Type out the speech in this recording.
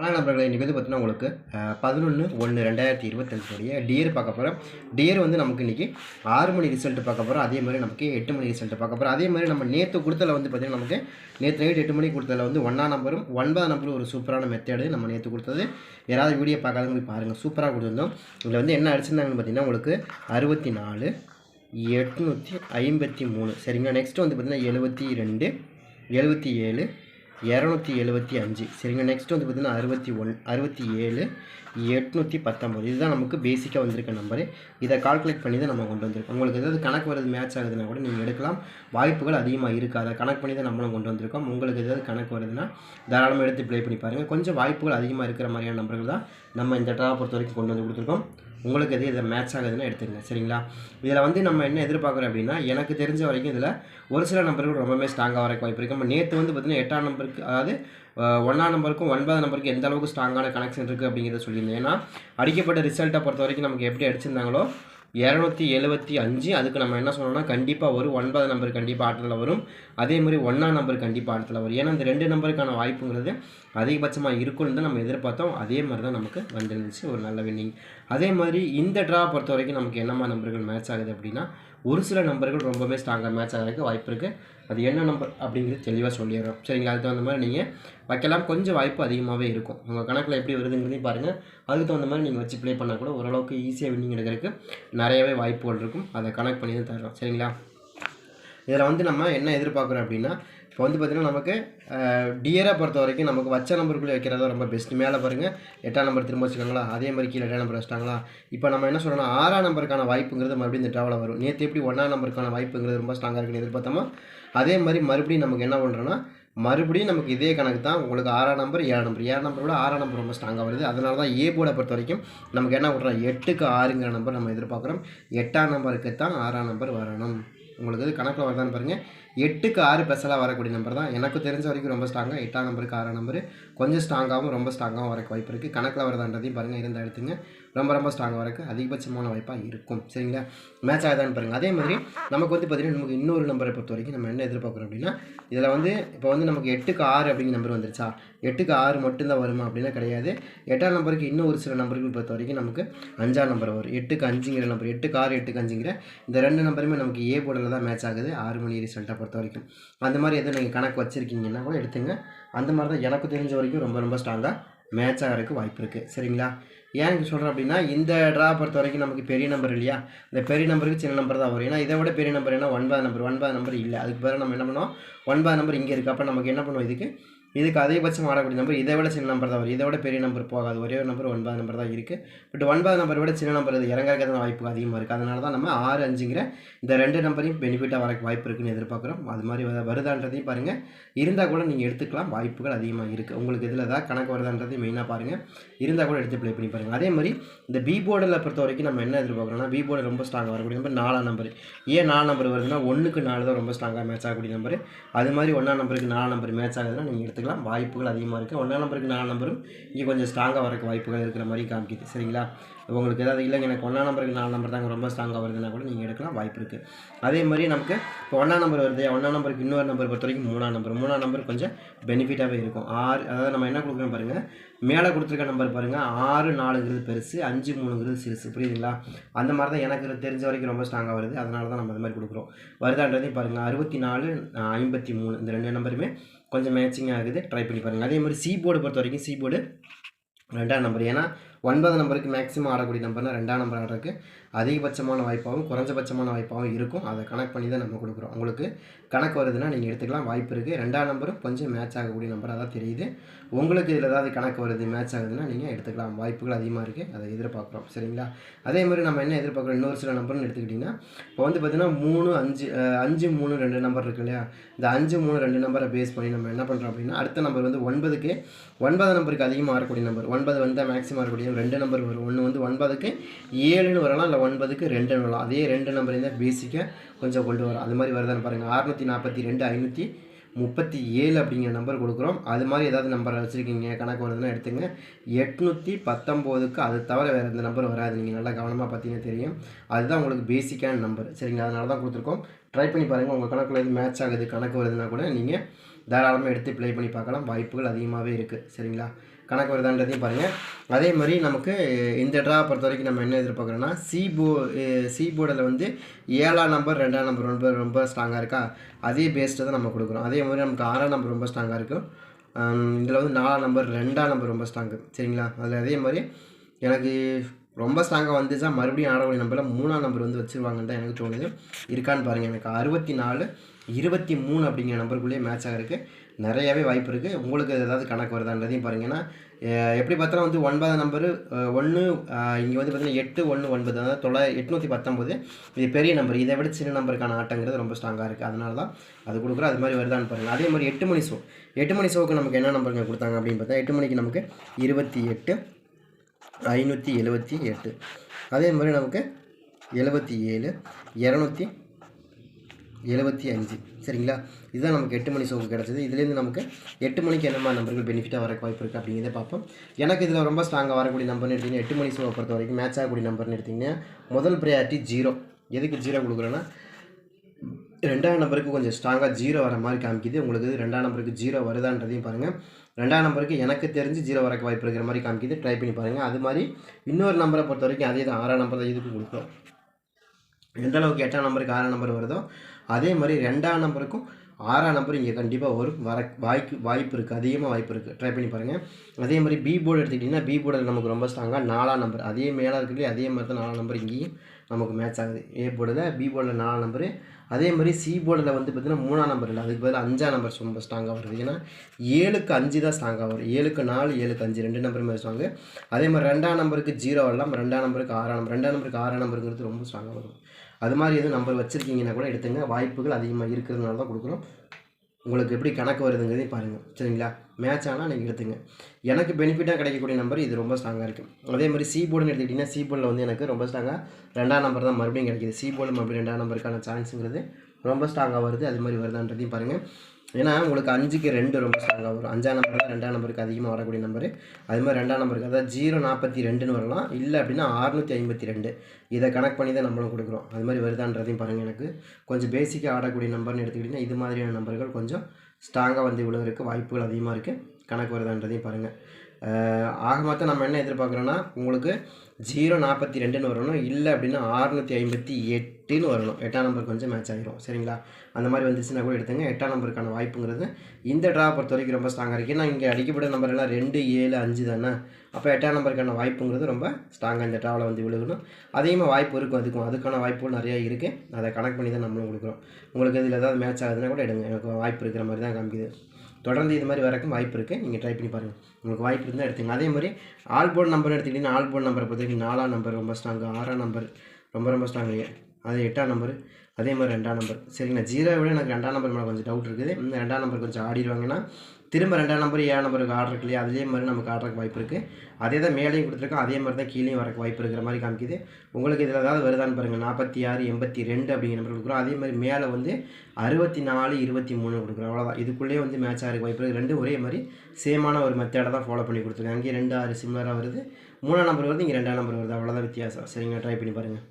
ஆனால் நண்பர்களே இன்றைக்கி வந்து பார்த்தீங்கன்னா உங்களுக்கு பதினொன்று ஒன்று ரெண்டாயிரத்தி இருபத்தஞ்சுடைய டியர் பார்க்க போகிறோம் டியர் வந்து நமக்கு இன்றைக்கி ஆறு மணி ரிசல்ட் பார்க்க போகிறோம் அதே மாதிரி நமக்கு எட்டு மணி ரிசல்ட் பார்க்க போகிறோம் அதே மாதிரி நம்ம நேற்று கொடுத்தல வந்து பார்த்திங்கன்னா நமக்கு நேற்று நைட் எட்டு மணிக்கு கொடுத்ததில் வந்து ஒன்றாம் நம்பரும் ஒன்பதாம் நம்பரும் ஒரு சூப்பரான மெத்தேடு நம்ம நேற்று கொடுத்தது. யாராவது வீடியோ பார்க்காதவங்க போய் பாருங்கள் சூப்பராக கொடுத்துருந்தோம். இதில் வந்து என்ன அடிச்சிருந்தாங்கன்னு பார்த்தீங்கன்னா உங்களுக்கு அறுபத்தி நாலு எட்நூற்றி ஐம்பத்தி மூணு. சரிங்களா? நெக்ஸ்ட்டு வந்து பார்த்திங்கன்னா எழுபத்தி ரெண்டு எழுபத்தி ஏழு இரநூத்தி எழுபத்தி அஞ்சு. சரிங்க நெக்ஸ்ட் வந்து பார்த்திங்கன்னா அறுபத்தி ஒன் அறுபத்தி ஏழு எட்நூற்றி பத்தொம்பது. இதுதான் நமக்கு பேசிக்காக வந்திருக்க நம்பரு இதை கால்குலேட் பண்ணி தான் நம்ம கொண்டு வந்திருக்கோம். உங்களுக்கு ஏதாவது கணக்கு வருது மேட்ச் ஆகுதுன்னா கூட நீங்கள் எடுக்கலாம். வாய்ப்புகள் அதிகமாக இருக்குது அதை கணக்கு பண்ணி தான் நம்மளும் கொண்டு வந்திருக்கோம். உங்களுக்கு ஏதாவது கணக்கு வருதுன்னா தாராளமாக எடுத்து ப்ளே பண்ணி பாருங்கள் கொஞ்சம் வாய்ப்புகள் அதிகமாக இருக்கிற மாதிரியான நம்பர்கள் தான் நம்ம இந்த ட்ரா பொறுத்த வரைக்கும் கொண்டு வந்து கொடுத்துருக்கோம். உங்களுக்கு எது இதை மேட்ச் ஆகுதுன்னு எடுத்துங்க சரிங்களா? இதில் வந்து நம்ம என்ன எதிர்பார்க்குறோம் அப்படின்னா எனக்கு தெரிஞ்ச வரைக்கும் இதில் ஒரு சில நம்பர்கள் ரொம்பவே ஸ்ட்ராங்காக வரக்கு வாய்ப்பு இருக்குது நம்ம நேற்று வந்து பார்த்திங்கன்னா எட்டாம் நம்பருக்கு அதாவது ஒன்றாம் நம்பருக்கும் ஒன்பதாம் நம்பருக்கு எந்த அளவுக்கு ஸ்ட்ராங்கான கனெக்ஷன் இருக்குது அப்படிங்கிறத சொல்லியிருந்தேன். ஏன்னா அடிக்கப்பட்ட ரிசல்ட்டை பொறுத்த வரைக்கும் நமக்கு எப்படி அடிச்சிருந்தாங்களோ இரநூத்தி எழுபத்தி அஞ்சு அதுக்கு நம்ம என்ன சொன்னோம்னா கண்டிப்பாக வரும் ஒன்பது நம்பர் கண்டிப்பாக ஆட்டத்தில் வரும். அதே மாதிரி ஒன்றாம் நம்பர் கண்டிப்பாக ஆட்டத்தில் வரும். ஏன்னா இந்த ரெண்டு நம்பருக்கான வாய்ப்புங்கிறது அதிகபட்சமாக இருக்கும்னு தான் நம்ம எதிர்பார்த்தோம். அதே மாதிரி தான் நமக்கு வந்துருந்துச்சு. ஒரு நல்ல வின்னிங் அதே மாதிரி இந்த ட்ரா பொறுத்த வரைக்கும் நமக்கு என்னமா நம்பர்கள் மேட்ச் ஆகுது அப்படின்னா ஒரு சில நம்பர்கள் ரொம்பவே ஸ்ட்ராங்காக மேட்ச் ஆகிறதுக்கு வாய்ப்பு இருக்குது அது என்ன நம்பர் அப்படிங்கிறது தெளிவாக சொல்லிடுறோம். சரிங்களா? அதுக்கு தகுந்த மாதிரி நீங்கள் வைக்கலாம். கொஞ்சம் வாய்ப்பு அதிகமாகவே இருக்கும். உங்கள் கணக்கில் எப்படி வருதுங்கிறதையும் பாருங்கள் அதுக்கு தகுந்த மாதிரி நீங்கள் வச்சு ப்ளே பண்ணால் கூட ஓரளவுக்கு ஈஸியாக வின்னிங் எடுக்கிறதுக்கு நிறையவே வாய்ப்புகள் இருக்கும். அதை கனெக்ட் பண்ணி தான் தரோம் சரிங்களா? இதில் வந்து நம்ம என்ன எதிர்பார்க்குறோம் அப்படின்னா இப்போ வந்து பார்த்திங்கன்னா நமக்கு டியரை பொறுத்த வரைக்கும் நமக்கு வச்ச நம்பருக்குள்ளே வைக்கிறதா ரொம்ப பெஸ்ட் மேலே பாருங்கள் எட்டாம் நம்பர் திரும்ப வச்சுக்காங்களா அதே மாதிரி கீழே எட்டாம் நம்பர் வச்சிட்டாங்களா? இப்போ நம்ம என்ன சொல்கிறோம்னா ஆறாம் நம்பருக்கான வாய்ப்புங்கிறது மறுபடியும் இந்த ட்ராவலில் வரும். நேற்று எப்படி ஒன்றாம் நம்பருக்கான வாய்ப்புங்கிறது ரொம்ப ஸ்ட்ராங்காக இருக்குன்னு எதிர்பார்த்தோமோ அதே மாதிரி மறுபடியும் நமக்கு என்ன பண்ணுறோன்னா மறுபடியும் நமக்கு இதே கணக்கு தான். உங்களுக்கு ஆறாம் நம்பர் ஏழாம் நம்பர் ஏழாம் நம்பர் விட ஆறாம் நம்பர் ரொம்ப ஸ்ட்ராங்காக வருது. அதனால தான் ஏ போர்டை பொறுத்த வரைக்கும் நமக்கு என்ன விட்றோம் எட்டுக்கு ஆறுங்கிற நம்பர் நம்ம எதிர்பார்க்குறோம். எட்டாம் நம்பருக்கு தான் ஆறாம் நம்பர் வரணும். உங்களுக்கு இது கணக்கில் வருதான்னு பாருங்கள் எட்டுக்கு ஆறு பெசலாக வரக்கூடிய நம்பர் தான். எனக்கு தெரிஞ்ச வரைக்கும் ரொம்ப ஸ்ட்ராங்காக எட்டாம் நம்பருக்கு ஆறாம் நம்பர் கொஞ்சம் ஸ்ட்ராங்காகவும் ரொம்ப ஸ்ட்ராங்காகவும் வரக்கு வாய்ப்பு இருக்குது கணக்கில் வரதான்றதையும் பாருங்கள் இருந்தால் எடுத்துங்க. ரொம்ப ரொம்ப ஸ்ட்ராங்காக வரக்கு அதிகபட்சமான வாய்ப்பாக இருக்கும். சரிங்களா? மேட்ச் ஆகுதான்னு பாருங்கள் அதே மாதிரி நமக்கு வந்து பார்த்திங்கன்னா நமக்கு இன்னொரு நம்பரை பொறுத்த வரைக்கும் நம்ம என்ன எதிர்பார்க்குறோம் அப்படின்னா இதில் வந்து இப்போ வந்து நமக்கு எட்டுக்கு ஆறு அப்படிங்கிற நம்பர் வந்துருச்சா? எட்டுக்கு ஆறு மட்டும்தான் வருமா அப்படின்னா கிடையாது. எட்டாம் நம்பருக்கு இன்னும் ஒரு சில நம்பர்கள் பொறுத்த வரைக்கும் நமக்கு அஞ்சாம் நம்பர் வரும். எட்டுக்கு அஞ்சுங்கிற நம்பர் எட்டுக்கு ஆறு எட்டுக்கு அஞ்சுங்கிற இந்த ரெண்டு நம்பருமே நமக்கு ஏ போர்டில் தான் மேட்ச் ஆகுது. ஆறு மணி ரிசல்ட்டை பொறுத்த வரைக்கும் அந்த மாதிரி எதுவும் நீங்கள் கணக்கு வச்சுருக்கீங்கன்னா கூட எடுத்துங்க. அந்த மாதிரி தான் எனக்கு தெரிஞ்ச வரைக்கும் ரொம்ப ரொம்ப ஸ்ட்ராங்காக மேட்ச் ஆகிறதுக்கு வாய்ப்பு இருக்குது சரிங்களா? ஏன் இங்கே சொல்கிறேன் அப்படின்னா இந்த ட்ரா பொறுத்த வரைக்கும் நமக்கு பெரிய நம்பர் இல்லையா? இந்த பெரிய நம்பருக்கு சின்ன நம்பர் தான் வரும். ஏன்னா இதை விட பெரிய நம்பர் என்ன? ஒன்பது நம்பர் ஒன்பது நம்பர் இல்லை. அதுக்கு பிறகு நம்ம என்ன பண்ணோம் ஒன்பது நம்பர் இங்கே இருக்குது அப்போ நமக்கு என்ன பண்ணுவோம் இதுக்கு? இதுக்கு அதிகபட்சம் ஆடக்கூடிய நம்பர் இதை விட சின்ன நம்பர் தான் வரும். இதை விட பெரிய நம்பர் போகாது. ஒரே ஒரு நம்பர் ஒன்பது நம்பர் தான் இருக்குது பட் ஒன்பது நம்பரை விட சின்ன நம்பர் இது இறங்கறதுக்கான வாய்ப்பு அதிகமாக இருக்குது அதனால தான் நம்ம ஆறு அஞ்சுங்கிற இந்த ரெண்டு நம்பரையும் பெனிஃபிட்டாக வரக்கு வாய்ப்பு இருக்குன்னு எதிர்பார்க்குறோம். அது மாதிரி வருதான்றதையும் பாருங்கள் இருந்தால் கூட நீங்கள் எடுத்துக்கலாம். வாய்ப்புகள் அதிகமாக இருக்குது உங்களுக்கு இதில் ஏதாவது கணக்கு வருதான்றதையும் மெயினாக பாருங்கள் இருந்தால் கூட எடுத்து ப்ளே பண்ணி பாருங்கள் அதே மாதிரி இந்த பி போர்டில் பொறுத்த வரைக்கும் நம்ம என்ன எதிர்பார்க்குறோம்னா பி போர்டு ரொம்ப ஸ்ட்ராங்காக வரக்கூடிய நம்பர் நாலாம் நம்பர் ஏன் நாலு நம்பர் வருதுன்னா ஒன்றுக்கு நாலு தான் ரொம்ப ஸ்ட்ராங்காக மேட்ச் ஆகக்கூடிய நம்பர் அது மாதிரி ஒன்றாம் நம்பருக்கு நாலு நம்பர் மேட்ச் ஆகுதுன்னா நீங்கள் எடுத்துக்கலாம். வாய்ப்புகள் அதிகமாக இருக்குது ஒன்றாம் நம்பருக்கு நாலு நம்பரும் இங்கே கொஞ்சம் ஸ்ட்ராங்காக வரக்கு வாய்ப்புகள் இருக்கிற மாதிரி காமிக்குது. சரிங்களா? உங்களுக்கு ஏதாவது இல்லைங்க எனக்கு ஒன்றாம் நம்பருக்கு நாலு நம்பர் தாங்க ரொம்ப ஸ்ட்ராங்காக வருதுன்னா கூட நீங்கள் எடுக்கலாம். வாய்ப்பு இருக்குது அதே மாதிரி நமக்கு இப்போ ஒன்றாம் நம்பர் வருது. ஒன்றாம் நம்பருக்கு இன்னொரு நம்பர் பொறுத்த வரைக்கும் மூணாம் நம்பர் மூணாம் நம்பர் கொஞ்சம் பெனிஃபிட்டாகவே இருக்கும். ஆறு அதாவது நம்ம என்ன கொடுக்குறோம் பாருங்கள் மேலே கொடுத்துருக்க நம்பர் பாருங்கள் ஆறு நாலுங்கிறது பெருசு அஞ்சு மூணுங்கிறது சிறுசு. புரியுதுங்களா? அந்த மாதிரி தான் எனக்கு தெரிஞ்ச வரைக்கும் ரொம்ப ஸ்ட்ராங்காக வருது. அதனால தான் நம்ம அந்த மாதிரி கொடுக்குறோம். வருதான்றதையும் பாருங்கள் அறுபத்தி நாலு ஐம்பத்தி மூணு இந்த ரெண்டு நம்பருமே கொஞ்சம் மேட்சிங் ஆகுது ட்ரை பண்ணி பாருங்கள் அதே மாதிரி சி போர்டு பொறுத்த வரைக்கும் சி போர்டு ரெண்டாம் நம்பர் ஏன்னா ஒன்பது நம்பருக்கு மேக்ஸிமம் ஆடக்கூடிய நம்பர்னால் ரெண்டாம் நம்பர் ஆடுறதுக்கு அதிகபட்சமான வாய்ப்பாகவும் குறைஞ்சபட்சமான வாய்ப்பாகவும் இருக்கும். அதை கணக்கு பண்ணி தான் நம்ம கொடுக்குறோம். உங்களுக்கு கணக்கு வருதுன்னா நீங்கள் எடுத்துக்கலாம். வாய்ப்பு இருக்குது ரெண்டாம் நம்பரும் கொஞ்சம் மேட்ச் ஆகக்கூடிய நம்பராக தான் தெரியுது. உங்களுக்கு இதில் ஏதாவது கணக்கு வருது மேட்ச் ஆகுதுன்னா நீங்கள் எடுத்துக்கலாம். வாய்ப்புகள் அதிகமாக இருக்குது அதை எதிர்பார்க்குறோம். சரிங்களா? அதே மாதிரி நம்ம என்ன எதிர்பார்க்குறோம்? இன்னொரு சில நம்பர்னு எடுத்துக்கிட்டிங்கன்னா இப்போ வந்து பார்த்திங்கன்னா மூணு அஞ்சு அஞ்சு மூணு ரெண்டு நம்பர் இருக்கு இல்லையா? இந்த அஞ்சு மூணு ரெண்டு நம்பரை பேஸ் பண்ணி நம்ம என்ன பண்ணுறோம் அப்படின்னா அடுத்த நம்பர் வந்து ஒன்பதுக்கு ஒன்பது நம்பருக்கு அதிகமாக வரக்கூடிய நம்பர் ஒன்பது வந்து மேக்ஸிமம் வரக்கூடிய ரெண்டு நம்பர் வரும். ஒன்று வந்து ஒன்பதுக்கு ஏழுன்னு வரலாம் இல்லை ஒன்பதுக்கு ரெண்டுன்னு வரலாம். அதே ரெண்டு நம்பர் இருந்தால் பேசிக்காக கொஞ்சம் கொண்டு வரும் அது மாதிரி வருதான்னு பாருங்கள் அறுநூற்றி நாற்பத்தி ரெண்டு ஐநூற்றி முப்பத்தி ஏழு அப்படிங்கிற நம்பர் கொடுக்குறோம். அது மாதிரி ஏதாவது நம்பர் வச்சுருக்கீங்க கணக்கு வருதுன்னா எடுத்துங்க. எட்நூற்றி பத்தொம்போதுக்கு அது தவிர வேறு எந்த நம்பர் வராது. நீங்கள் நல்லா கவனமாக பார்த்தீங்கன்னா தெரியும். அதுதான் உங்களுக்கு பேசிக்கான நம்பர் சரிங்களா? அதனால தான் கொடுத்துருக்கோம். ட்ரை பண்ணி பாருங்கள் உங்கள் கணக்கில் எது மேட்ச் ஆகுது கணக்கு வருதுன்னா கூட நீங்கள் தாராளமாக எடுத்து ப்ளே பண்ணி பார்க்கலாம். வாய்ப்புகள் அதிகமாகவே இருக்குது சரிங்களா? கணக்கு வருதான்றதையும் பாருங்கள் அதே மாதிரி நமக்கு இந்த ட்ரா பொறுத்த வரைக்கும் நம்ம என்ன எதிர்பார்க்குறோன்னா சி போ சி போர்டில் வந்து ஏழாம் நம்பர் ரெண்டாம் நம்பர் ரொம்ப ரொம்ப ஸ்ட்ராங்காக இருக்கா? அதே பேஸ்ட்டு தான் நம்ம கொடுக்குறோம். அதே மாதிரி நமக்கு ஆறாம் நம்பர் ரொம்ப ஸ்ட்ராங்காக இருக்கும் இதில் வந்து நாலாம் நம்பர் ரெண்டாம் நம்பர் ரொம்ப ஸ்ட்ராங்கு சரிங்களா? அதில் அதே மாதிரி எனக்கு ரொம்ப ஸ்ட்ராங்காக வந்துச்சா? மறுபடியும் ஆடக்கூடிய நம்பரில் மூணாம் நம்பர் வந்து வச்சுருவாங்கன்னு தான் எனக்கு தோணுது. இருக்கான்னு பாருங்கள் எனக்கு அறுபத்தி நாலு இருபத்தி மூணு அப்படிங்கிற நம்பருக்குள்ளேயே மேட்ச் ஆகிறதுக்கு நிறையவே வாய்ப்பு இருக்குது உங்களுக்கு ஏதாவது கணக்கு வருதான்றதையும் பாருங்கன்னா எப்படி பார்த்தாலும் வந்து ஒன்பதாம் நம்பரு ஒன்று இங்கே வந்து பார்த்தீங்கன்னா எட்டு ஒன்று ஒன்பது அதாவது தொள்ளா எட்நூற்றி பத்தொம்போது இது பெரிய நம்பர் இதை விட சின்ன நம்பருக்கான ஆட்டங்கிறது ரொம்ப ஸ்ட்ராங்காக இருக்குது அதனால தான் அது கொடுக்குறோம். அது மாதிரி வருதான்னு பாருங்கள் அதே மாதிரி எட்டு மணி ஷோ எட்டு மணி ஷோவுக்கு நமக்கு என்ன நம்பருங்க கொடுத்தாங்க அப்படின்னு பார்த்தா எட்டு மணிக்கு நமக்கு இருபத்தி எட்டு ஐநூற்றி எழுபத்தி எட்டு. அதே மாதிரி நமக்கு எழுபத்தி ஏழு இரநூத்தி எழுபத்தி அஞ்சு. சரிங்களா? இதுதான் நமக்கு எட்டு மணி சோப்பு கிடச்சிது. இதுலேருந்து நமக்கு எட்டு மணிக்கு என்ன மாதிரி நம்பர்கள் பெனிஃபிட்டாக வர வாய்ப்பு இருக்குது அப்படிங்கிறத பார்ப்போம். எனக்கு இதில் ரொம்ப ஸ்ட்ராங்காக வரக்கூடிய நம்பர்னு எடுத்திங்கன்னா எட்டு மணி ஷோவை பொறுத்த வரைக்கும் மேட்ச் ஆகக்கூடிய நம்பர்னு எடுத்திங்கன்னா முதல் ப்ரையாரிட்டி ஜீரோ எதுக்கு ஜீரோ கொடுக்குறேன்னா ரெண்டாம் நம்பருக்கு கொஞ்சம் ஸ்ட்ராங்காக ஜீரோ வர மாதிரி காமிக்குது. உங்களுக்கு ரெண்டாம் நம்பருக்கு ஜீரோ வருதான்றதையும் பாருங்கள் ரெண்டாம் நம்பருக்கு எனக்கு தெரிஞ்சு ஜீரோ வரக்கு வாய்ப்பு இருக்கிற மாதிரி காமிக்குது. ட்ரை பண்ணி பாருங்கள் அது மாதிரி இன்னொரு நம்பரை பொறுத்த வரைக்கும் அதே தான். ஆறாம் நம்பர் தான் இதுக்கு கொடுத்தோம். எந்த அளவுக்கு எட்டாம் நம்பருக்கு ஆறாம் நம்பர் வருதோ அதே மாதிரி ரெண்டாம் நம்பருக்கும் ஆறாம் நம்பர் இங்கே கண்டிப்பாக வரும். வர வாய்ப்பு வாய்ப்பு இருக்குது அதிகமாக வாய்ப்பு இருக்குது ட்ரை பண்ணி பாருங்கள் அதே மாதிரி பி போர்டு எடுத்துக்கிட்டிங்கன்னா பி போர்டில் நமக்கு ரொம்ப ஸ்ட்ராங்காக நாலாம் நம்பர். அதே மேலே இருக்கிறது அதே மாதிரி தான் நாலாம் நம்பர் இங்கேயும் நமக்கு மேட்ச் ஆகுது. ஏ போர்டில் பி போர்டில் நாலாம் நம்பரு அதே மாதிரி சி போர்டில் வந்து பார்த்திங்கன்னா மூணாம் நம்பர் இல்லை. அதுக்கு பதிலாக அஞ்சாம் நம்பர் ரொம்ப ஸ்ட்ராங்காக வருது. ஏன்னா ஏழுக்கு அஞ்சு தான் ஸ்ட்ராங்காக வரும். ஏழுக்கு நாலு ஏழுக்கு அஞ்சு ரெண்டு நம்பருமே ஸ்ட்ராங்கு அதே மாதிரி ரெண்டாம் நம்பருக்கு ஜீரோ வரலாம். ரெண்டாம் நம்பருக்கு ஆறாம் நம்பர் ரெண்டாம் நம்பருக்கு ஆறாம் நம்பருங்கிறது ரொம்ப ஸ்ட்ராங்காக வரும். அது மாதிரி எதுவும் நம்பர் வச்சுருக்கீங்கன்னா கூட எடுத்துங்க. வாய்ப்புகள் அதிகமாக இருக்கிறதுனால தான் கொடுக்குறோம். உங்களுக்கு எப்படி கணக்கு வருதுங்கிறதையும் பாருங்கள் சரிங்களா? மேட்ச் ஆனால் நீங்கள் எடுத்துங்க. எனக்கு பெனிஃபிட்டாக கிடைக்கக்கூடிய நம்பர் இது ரொம்ப ஸ்ட்ராங்காக இருக்குது அதே மாதிரி சி போர்டுன்னு எடுத்துக்கிட்டிங்கன்னா சி போர்டில் வந்து எனக்கு ரொம்ப ஸ்ட்ராங்காக ரெண்டாம் நம்பர் தான் மறுபடியும் கிடைக்கிது. சி போர்டு மறுபடியும் ரெண்டாம் நம்பருக்கான சான்ஸுங்கிறது ரொம்ப ஸ்ட்ராங்காக வருது. அது மாதிரி வருதான்றதையும் பாருங்கள் ஏன்னா உங்களுக்கு அஞ்சுக்கு ரெண்டு ரொம்ப ஸ்ட்ராங்காக வரும். அஞ்சாம் நம்பர் தான் ரெண்டாம் நம்பருக்கு அதிகமாக வரக்கூடிய நம்பர் அது மாதிரி ரெண்டாம் நம்பருக்கு அதாவது ஜீரோ நாற்பத்தி ரெண்டுன்னு வரலாம். இல்லை அப்படின்னா அறுநூற்றி ஐம்பத்தி ரெண்டு. இதை கனெக்ட் பண்ணி தான் நம்மளும் கொடுக்குறோம். அது மாதிரி வருதான்றதையும் பாருங்கள் எனக்கு. கொஞ்சம் பேசிக்காக ஆடக்கூடிய நம்பர்னு எடுத்துக்கிட்டிங்கன்னா இது மாதிரியான நம்பர்கள் கொஞ்சம் ஸ்ட்ராங்காக வந்து விழுவதற்கு வாய்ப்புகள் அதிகமாக இருக்குது கணக்கு வருதான்றதையும் பாருங்கள் ஆக மொத்தம் நம்ம என்ன எதிர்பார்க்குறோன்னா உங்களுக்கு ஜீரோ நாற்பத்தி ரெண்டுன்னு வரணும் இல்லை அப்படின்னா ஆறுநூற்றி ஐம்பத்தி எட்டுன்னு வரணும். எட்டாம் நம்பர் கொஞ்சம் மேட்ச் ஆகிரும் சரிங்களா? அந்த மாதிரி வந்துச்சுன்னா கூட எடுத்துங்க. எட்டாம் நம்பருக்கான வாய்ப்புங்கிறது இந்த ட்ரா பொறுத்த வரைக்கும் ரொம்ப ஸ்ட்ராங்காக இருக்குது ஏன்னா இங்கே அடிக்கப்பட்ட நம்பர் எல்லாம் ரெண்டு ஏழு அஞ்சு தானே? அப்போ எட்டாம் நம்பருக்கான வாய்ப்புங்கிறது ரொம்ப ஸ்ட்ராங்காக இந்த ட்ராவில் வந்து விழுகணும். அதிகமாக வாய்ப்பு இருக்கும் அதுக்கும் அதுக்கான வாய்ப்புகள் நிறையா இருக்குது அதை கனெக்ட் பண்ணி தான் நம்மளும் கொடுக்குறோம். உங்களுக்கு இதில் ஏதாவது மேட்ச் ஆகுதுன்னா கூட எடுங்க. எனக்கு வாய்ப்பு இருக்கிற மாதிரி தான் காமிக்குது. தொடர்ந்து இது மாதிரி வரக்கும் வாய்ப்பு இருக்குது நீங்கள் ட்ரை பண்ணி பாருங்கள் உங்களுக்கு வாய்ப்பு இருந்தால் எடுத்துங்க அதே மாதிரி ஆல் நம்பர் எடுத்துக்கிட்டிங்கன்னா ஆல் நம்பரை பொறுத்தவரைக்கும் நாலாம் நம்பர் ரொம்ப ஸ்ட்ராங்கு ஆறாம் நம்பர் ரொம்ப ரொம்ப ஸ்ட்ராங் அது எட்டாம் நம்பர் அதே மாதிரி ரெண்டாம் நம்பர் சரிங்கண்ணா ஜீரோ விட எனக்கு ரெண்டாம் நம்பர் மேலே கொஞ்சம் டவுட் இருக்குது. இந்த ரெண்டாம் நம்பர் கொஞ்சம் ஆடிடுவாங்கன்னா திரும்ப ரெண்டாம் நம்பர் ஏழாம் நம்பருக்கு ஆர்டர் இருக்கு இல்லையா? அதே மாதிரி நமக்கு ஆர்டருக்கு வாய்ப்பு இருக்குது அதே தான் மேலேயும் கொடுத்துருக்கோம். அதே மாதிரி தான் கீழேயும் வரக்கு வாய்ப்பு இருக்கிற மாதிரி காமிக்குது. உங்களுக்கு இதில் ஏதாவது வருதான்னு பாருங்கள் நாற்பத்தி ஆறு எண்பத்தி ரெண்டு அப்படிங்கிற நம்பர் கொடுக்குறோம். அதே மாதிரி மேலே வந்து அறுபத்தி நாலு இருபத்தி மூணு கொடுக்குறோம். அவ்வளோதான் இதுக்குள்ளேயே வந்து மேட்ச் ஆகிறதுக்கு வாய்ப்பு இருக்குது ரெண்டு ஒரே மாதிரி சேமான ஒரு மெத்தடை தான் ஃபாலோ பண்ணி கொடுத்துருக்காங்க. அங்கேயே ரெண்டு ஆறு சிம்லராக வருது. மூணாம் நம்பர் வருது இங்கே ரெண்டாம் நம்பர் வருது. அவ்வளோதான் வித்தியாசம். சரிங்க ட்ரை பண்ணி பாருங்கள்